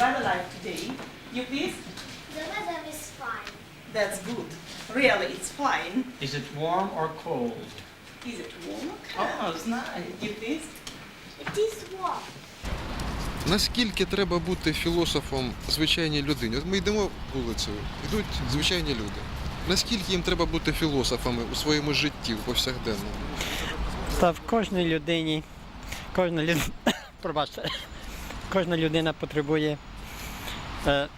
weather like today? You please? The weather is fine. That's good. Really, it's fine. Is it warm or cold? Is it warm? Oh, it's nice. You please? It is warm. Наскільки треба бути філософом звичайній людині? От ми йдемо вулицею, йдуть звичайні люди. Наскільки їм треба бути філософами у своєму житті, у повсякденному? Та в кожній людині, кожна людина, пробачте, кожна людина потребує е,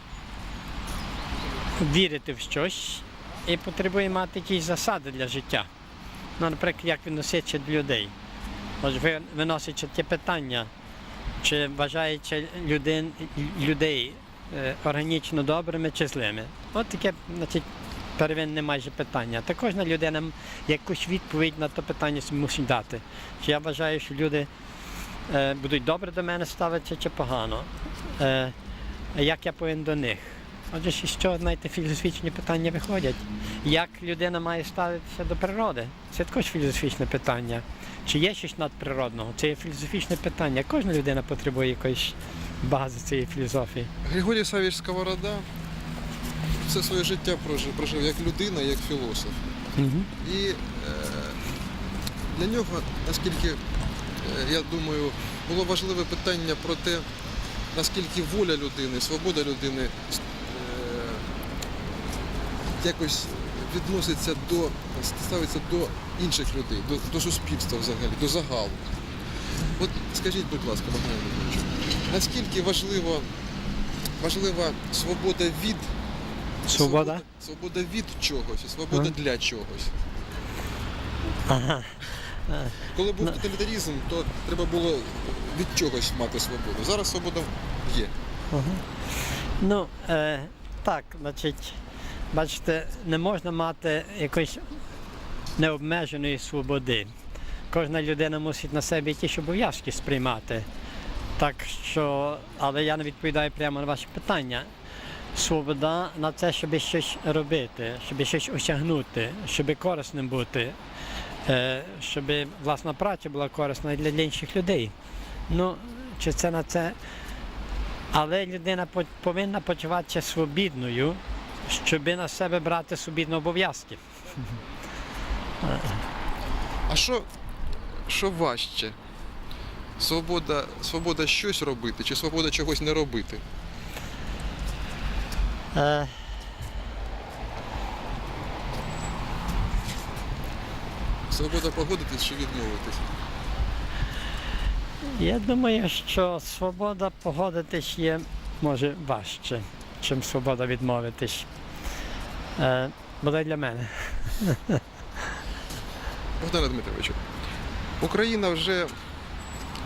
вірити в щось і потребує мати якісь засади для життя. Ну, наприклад, як відноситься до людей. Ось ви виносите ті питання, чи вважаєте людей, людей органічно добрими чи злими. От таке, значить, первинне майже питання. Та кожна людина якусь відповідь на те питання мусить дати. Чи я вважаю, що люди е, будуть добре до мене ставитися чи погано? Е, як я повинен до них? Отже, чого знаєте, філософічні питання виходять. Як людина має ставитися до природи? Це також філософічне питання. Чи є щось надприродного? Це є філософічне питання. Кожна людина потребує якоїсь бази цієї філософії. Григорій Савіч Сковорода все своє життя прожив, прожив як людина, як філософ. І е, для нього, наскільки е, я думаю, було важливе питання про те, наскільки воля людини, свобода людини е, якось відноситься до, ставиться до інших людей, до, до суспільства взагалі, до загалу. От скажіть, будь ласка, Богдан Ігорович, наскільки важливо, важлива свобода від Свобода? Свобода від чогось, свобода Ага. для чогось. Ага. Коли був тоталітаризм, то треба було від чогось мати свободу. Зараз свобода є. Ну, е, так, значить, бачите, не можна мати якоїсь необмеженої свободи. Кожна людина мусить на себе якісь обов'язки сприймати. Так що, але я не відповідаю прямо на ваші питання. Свобода на це, щоб щось робити, щоб щось осягнути, щоб корисним бути, щоб власна праця була корисна і для інших людей. Ну, чи це на це але людина повинна почуватися свобідною, щоб на себе брати свобідні обов'язки. А що, що важче? Свобода, свобода щось робити чи свобода чогось не робити? Е, Свобода погодитись чи відмовитись? я думаю, що свобода погодитись є може важче, чим свобода відмовитись. Е, бодай для мене. Богдане Дмитровичу, Україна вже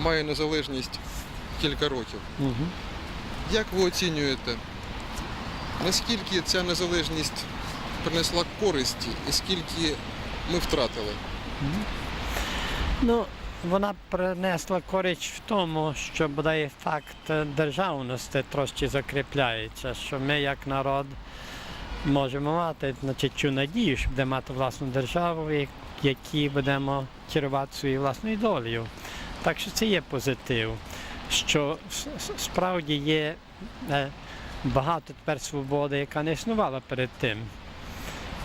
має незалежність кілька років. Угу. Як ви оцінюєте, наскільки ця незалежність принесла користі і скільки ми втратили? Ну, вона принесла користь в тому, що бодай факт державності трошки закріпляється, що ми як народ можемо мати значить, цю надію, що будемо мати власну державу, в якій будемо керувати своєю власною долею. Так що це є позитив, що справді є е, багато тепер свободи, яка не існувала перед тим.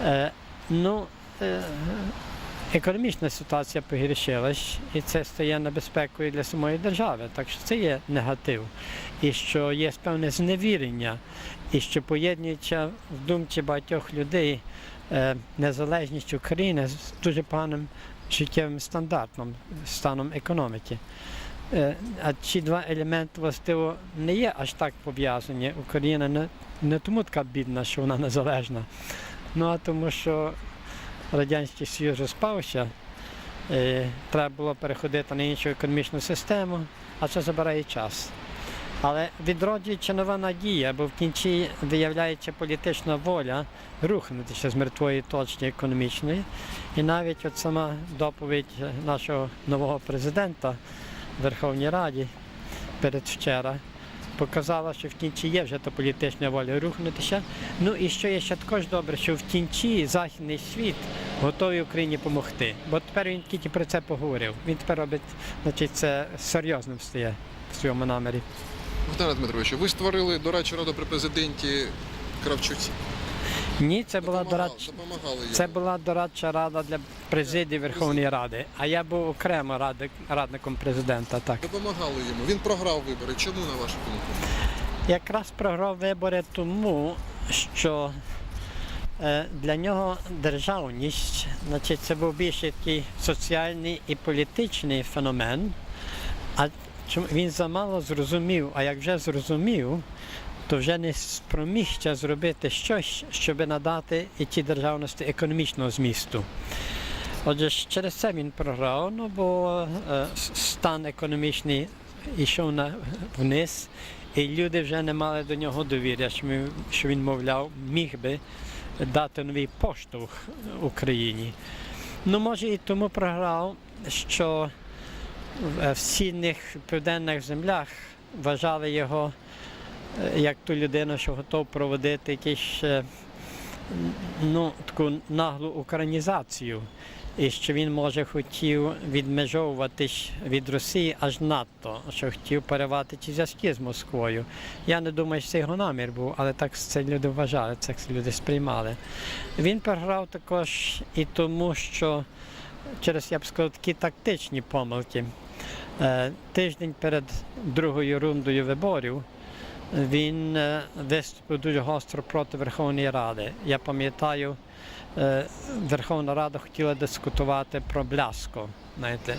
Е, ну, е, економічна ситуація погіршилась, і це стає небезпекою для самої держави. Так що це є негатив. І що є певне зневірення, і що поєднується в думці багатьох людей е, незалежність України з дуже поганим життєвим стандартом, станом економіки. Е, А ці два елементи властиво не є аж так пов'язані. Україна не, не тому така бідна, що вона незалежна, ну а тому, що Радянський Союз розпався, е, треба було переходити на іншу економічну систему, а це забирає час. Але відроджується нова надія, бо в кінці виявляється політична воля рухнутися з мертвої точки економічної. І навіть от сама доповідь нашого нового президента в Верховній Раді передвчора показала, що в кінці є вже та політична воля рухнутися. Ну і що є ще також добре, що в кінці західний світ готовий Україні допомогти. Бо тепер він тільки про це поговорив. Він тепер робить, значить, це серйозним стає в своєму намірі. Богдане Дмитровичу, ви створили до речі, раду при президенті Кравчуці. Ні, це була дорадча. Допомагали йому. Це була дорадча рада для президії Верховної Ради, а я був окремо ради- радником президента. Так Допомагали йому. Він програв вибори. Чому на вашу думку? якраз програв вибори тому, що е, для нього державність, значить, це був більше такий соціальний і політичний феномен. А чому він замало зрозумів, а як вже зрозумів, то вже не спроміг ще зробити щось, щоб надати і тій державності економічного змісту. Отже, через це він програв, ну бо е, стан економічний йшов на, вниз, і люди вже не мали до нього довір'я, що, він, мовляв, міг би дати новий поштовх Україні. Ну, може, і тому програв, що в- в східних південних землях вважали його е, як ту людину, що готов проводити якісь е, ну, таку наглу українізацію. І що він, може, хотів відмежовуватись від Росії аж надто, що хотів перервати ці зв'язки з Москвою. Я не думаю, що це його намір був, але так це люди вважали, так люди сприймали. Він програв також і тому, що через, я б сказав, такі тактичні помилки. Е, Тиждень перед другою рундою виборів він виступив дуже гостро проти Верховної Ради. Я пам'ятаю, Верховна Рада хотіла дискутувати про бляско, знаєте.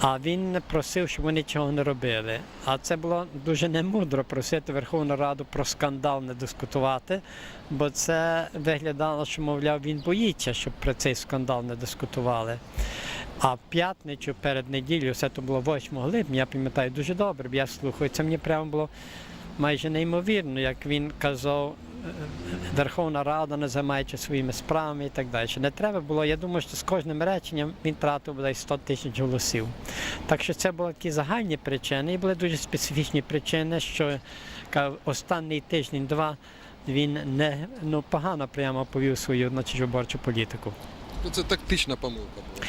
А він просив, щоб вони цього не робили. А це було дуже немудро просити Верховну Раду про скандал не дискутувати, бо це виглядало, що, мовляв, він боїться, щоб про цей скандал не дискутували. А в п'ятницю перед неділею, це то було 8 липня, я пам'ятаю дуже добре, бо я слухаю. Це мені прямо було майже неймовірно, як він казав, е, Верховна Рада не займається своїми справами і так далі. Не треба було, я думаю, що з кожним реченням він тратив бодай 100 тисяч голосів. Так що це були такі загальні причини, і були дуже специфічні причини, що останній тиждень-два він не ну, погано прямо повів свою значить, виборчу політику. Ну, Це тактична помилка була.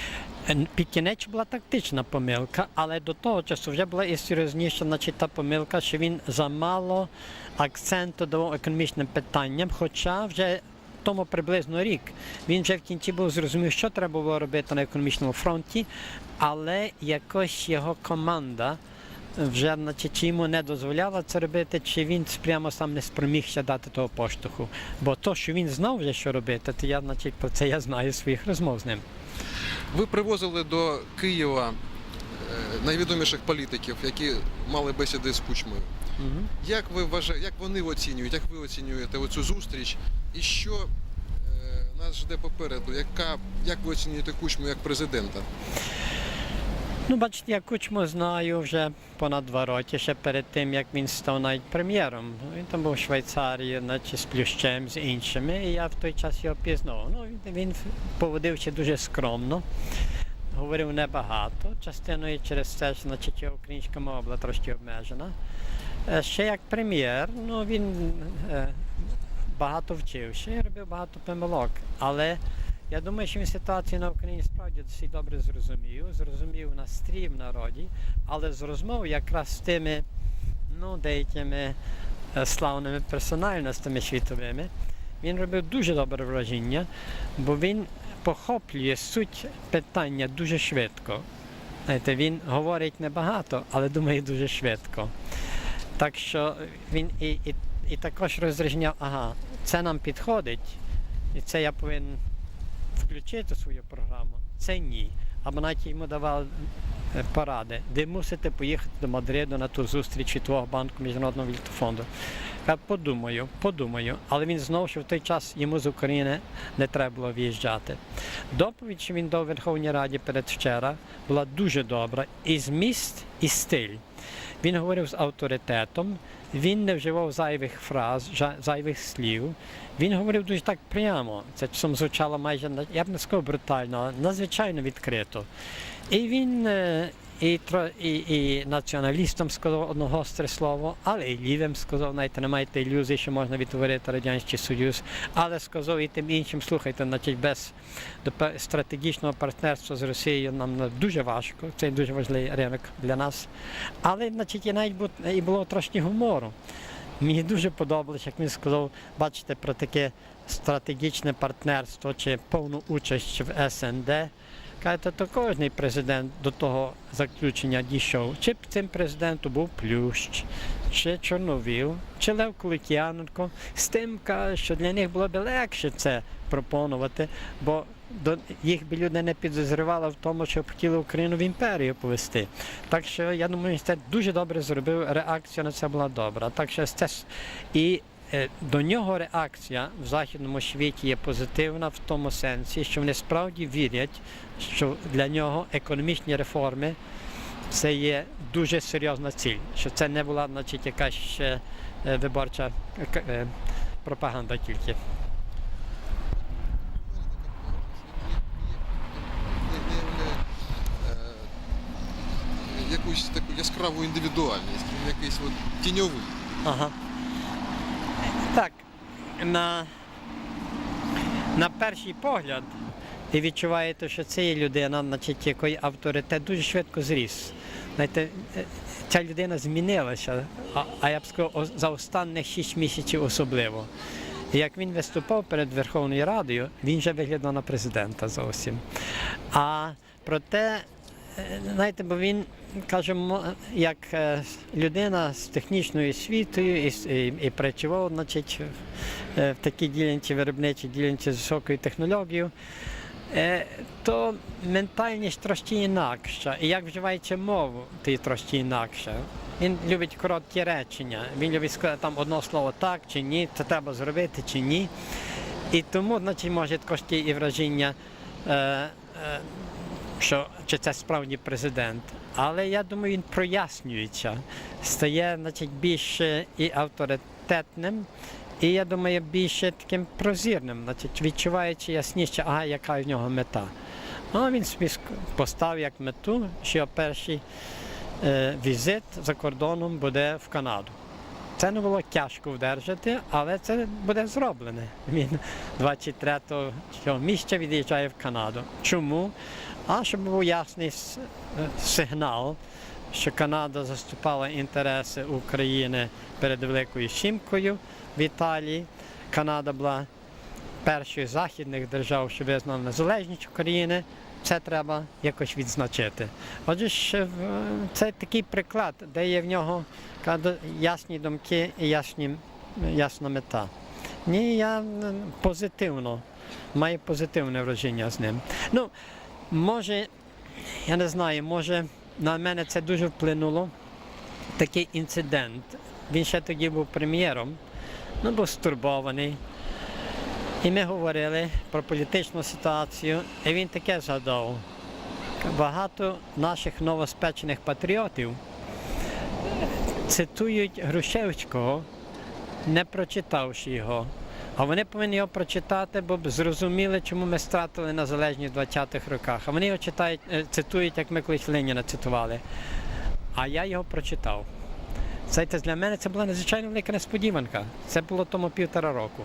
Е, Під була тактична помилка, але до того часу вже була і серйозніша значить, та помилка, що він замало акценту давав економічним питанням, хоча вже тому приблизно рік він вже в кінці був зрозумів, що треба було робити на економічному фронті, але якось його команда вже значить, чи йому не дозволяла це робити, чи він прямо сам не спромігся дати того поштовху. Бо то, що він знав вже, що робити, то я, значить, про це я знаю своїх розмов з ним. Ви привозили до Києва е, найвідоміших політиків, які мали бесіди з Кучмою. Угу. Як ви вважаєте, як вони оцінюють, як ви оцінюєте оцю зустріч? І що е, нас жде попереду? Яка, як ви оцінюєте Кучму як президента? Ну, бачите, я Кучму знаю вже понад два роки, ще перед тим, як він став навіть прем'єром. Він там був в Швейцарії, наче з Плющем, з іншими, і я в той час його пізнав. Ну, він, він поводився дуже скромно, говорив небагато. Частиною через це, значить, українська мова була трошки обмежена. Е, Ще як прем'єр, ну він е, багато вчився і робив багато помилок. Але я думаю, що він ситуацію на Україні справді досить добре зрозумів, зрозумів настрій в народі, але з розмов якраз з тими ну, деякими е, славними персональностями світовими, він робив дуже добре враження, бо він похоплює суть питання дуже швидко. Знаєте, він говорить небагато, але думає дуже швидко. Так що він і, і, і також розрізняв, ага, це нам підходить, і це я повинен включити свою програму. Це ні. Або навіть йому давали е, поради, ви мусите поїхати до Мадриду на ту зустріч Світового банку Міжнародного фонду. Я подумаю, подумаю, але він знав, що в той час йому з України не треба було в'їжджати. Доповідь, що він дав Верховній Раді передвчора, була дуже добра. І зміст, і стиль. Він говорив з авторитетом, він не вживав зайвих фраз, зайвих слів. Він говорив дуже так прямо. Це часом звучало майже я б не сказав брутально, але надзвичайно відкрито. І він е, і, і, і націоналістам сказав одне гостре слово, але і лівим сказав, знаєте, не майте ілюзій, що можна відтворити Радянський Союз, але сказав і тим іншим, слухайте, значить, без стратегічного партнерства з Росією нам дуже важко, це дуже важливий ринок для нас. Але значить, і навіть і було трошки гумору. Мені дуже подобалось, як він сказав, бачите, про таке стратегічне партнерство чи повну участь в СНД. Кажете, то кожний президент до того заключення дійшов. Чи цим президентом був Плющ, чи Чорновіл, чи Лев Куликяненко. З тим каже, що для них було б легше це пропонувати, бо до їх би люди не підозрювали в тому, що хотіли Україну в імперію повести. Так що я думаю, це дуже добре зробив. Реакція на це була добра. Так що це і до нього реакція в західному світі є позитивна в тому сенсі, що вони справді вірять, що для нього економічні реформи це є дуже серйозна ціль, що це не була значить, якась ще е, виборча е, е, пропаганда тільки. е, якусь таку яскраву індивідуальність, якийсь от тіньовий. Ага. На, на перший погляд, і відчуваєте, що це людина, значить, якої авторитет дуже швидко зріс. Знаєте, е, ця людина змінилася, а, а я б сказав, за останніх 6 місяців особливо. І як він виступав перед Верховною Радою, він вже виглядав на президента зовсім. А проте, знаєте, бо він, кажемо, як е, людина з технічною освітою і, і, і працював, значить, е, в такій ділянці виробничій ділянці з високою технологією, е, то ментальність трошки інакша. І як вживається мову, то і трошки інакше. Він любить короткі речення. Він любить сказати там одно слово так чи ні, це треба зробити чи ні. І тому, значить, може трошки і враження, е, е, що чи це справді президент. Але я думаю, він прояснюється, стає значить, більш і авторитетним, і я думаю, більше таким прозірним, значить, відчуваючи ясніше, ага, яка в нього мета. Ну, він собі поставив як мету, що перший е, візит за кордоном буде в Канаду. Це не було тяжко вдержати, але це буде зроблене. Він 23 цього місяця від'їжджає в Канаду. Чому? А щоб був ясний е, сигнал, що Канада заступала інтереси України перед Великою Сімкою в Італії. Канада була першою західних держав, що визнала незалежність України. Це треба якось відзначити. Отже, це такий приклад, де є в нього ясні думки і ясні, ясна мета. Ні, я позитивно, маю позитивне враження з ним. Ну, може, я не знаю, може на мене це дуже вплинуло. Такий інцидент. Він ще тоді був прем'єром, ну був стурбований. І ми говорили про політичну ситуацію, і він таке згадав. Багато наших новоспечених патріотів цитують Грушевського, не прочитавши його. А вони повинні його прочитати, бо б зрозуміли, чому ми стратили незалежність в 20-х роках. А вони його читають, е, цитують, як ми колись Леніна цитували. А я його прочитав. Знаєте, для мене це була надзвичайно велика несподіванка. Це було тому півтора року.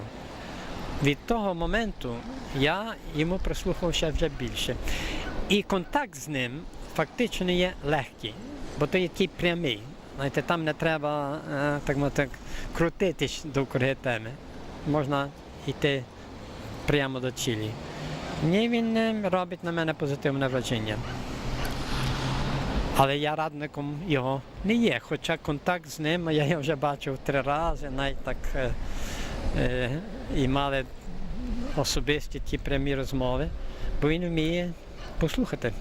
Від того моменту я йому прислухався вже більше. І контакт з ним фактично є легкий, бо то є такий прямий. Знаєте, там не треба е, так мовити, крутитись довкруги теми. Можна йти прямо до цілі. Ні, він е, робить на мене позитивне враження. Але я радником його не є. Хоча контакт з ним я його вже бачив три рази, навіть так е, е, і мали особисті ті прямі розмови, бо він вміє послухати.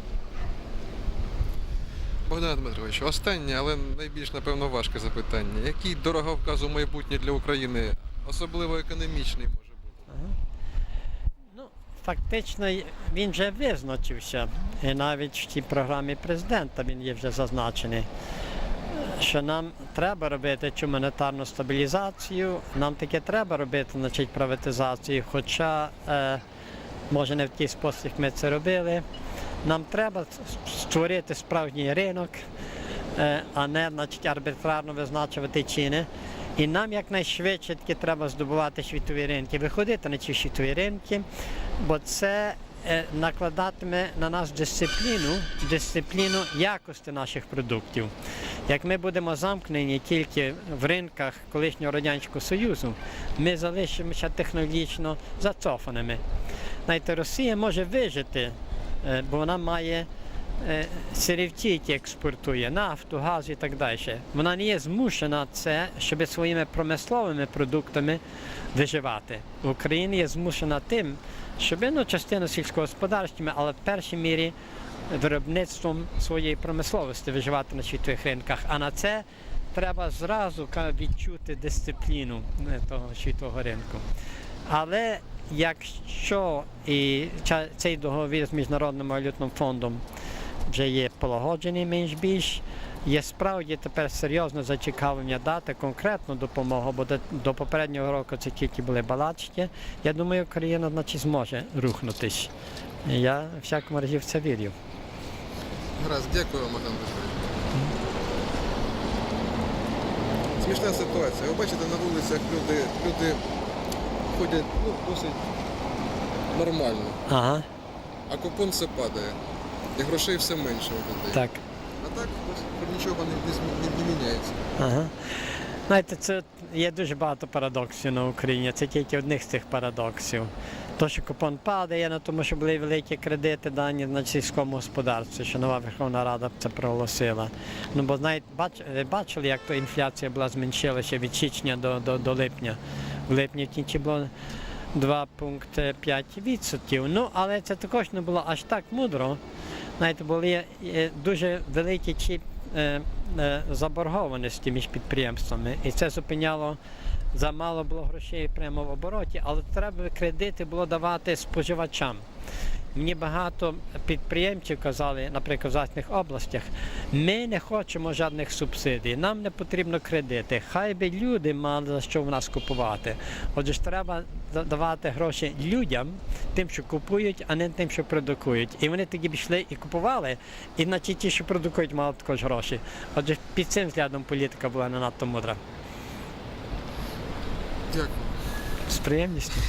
Богдан Дмитрович, останнє, але найбільш, напевно, важке запитання. Який дороговказ у майбутнє для України, особливо економічний, може бути? Ну, фактично він вже визначився. І навіть в тій програмі президента він є вже зазначений. Що нам треба робити цю монетарну стабілізацію, нам таке треба робити, значить, приватизацію, хоча е, може не в такий спосіб, як ми це робили. Нам треба створити справжній ринок, е, а не значить, арбітрарно визначувати ціни. І нам якнайшвидше таки треба здобувати світові ринки, виходити на ці світові ринки, бо це е, накладатиме на нас дисципліну, дисципліну якості наших продуктів. Як ми будемо замкнені тільки в ринках колишнього Радянського Союзу, ми залишимося технологічно зацофаними. Знаєте, Росія може вижити, е, бо вона має е, сирівці, які експортує, нафту, газ і так далі. Вона не є змушена це, щоб своїми промисловими продуктами виживати. Україна є змушена тим, щоб ну, частину сільськогосподарськими, але в першій мірі виробництвом своєї промисловості виживати на світових ринках. А на це треба зразу відчути дисципліну е, того світового ринку. Але якщо і цей договір з Міжнародним валютним фондом вже є полагоджений менш більш, є справді тепер серйозне зацікавлення дати конкретну допомогу, бо до, попереднього року це тільки були балачки. Я думаю, Україна значить, зможе рухнутись. Я в всякому разі в це вірю. Гаразд, дякую вам, Богдан Петрович. Смішна ситуація. Ви бачите, на вулицях люди, люди ходять ну, досить нормально, Ага, а купон все падає. І грошей все менше у людей. так. А так нічого не, не, не, не міняється. Ага. Знаєте, це є дуже багато парадоксів на Україні. Це тільки одних з цих парадоксів. То, що купон падає, на тому, що були великі кредити дані на сільському господарстві, що нова Верховна Рада це проголосила. Ну бо знаєте, бач, ви бачили, як то інфляція була зменшилася від січня до, до, до липня. В липні в кінці було 2,5%. Ну, але це також не було аж так мудро. Знаєте, були е, дуже великі ці е, е, заборгованості між підприємствами, і це зупиняло замало було грошей прямо в обороті, але треба кредити було давати споживачам. Мені багато підприємців казали, наприклад, в західних областях, ми не хочемо жодних субсидій, нам не потрібно кредити. Хай би люди мали за що в нас купувати. Отже ж треба давати гроші людям, тим, що купують, а не тим, що продукують. І вони тоді б йшли і купували, і наче ті, що продукують, мали також гроші. Отже, під цим взглядом політика була не надто мудра. Дякую. З приємністю.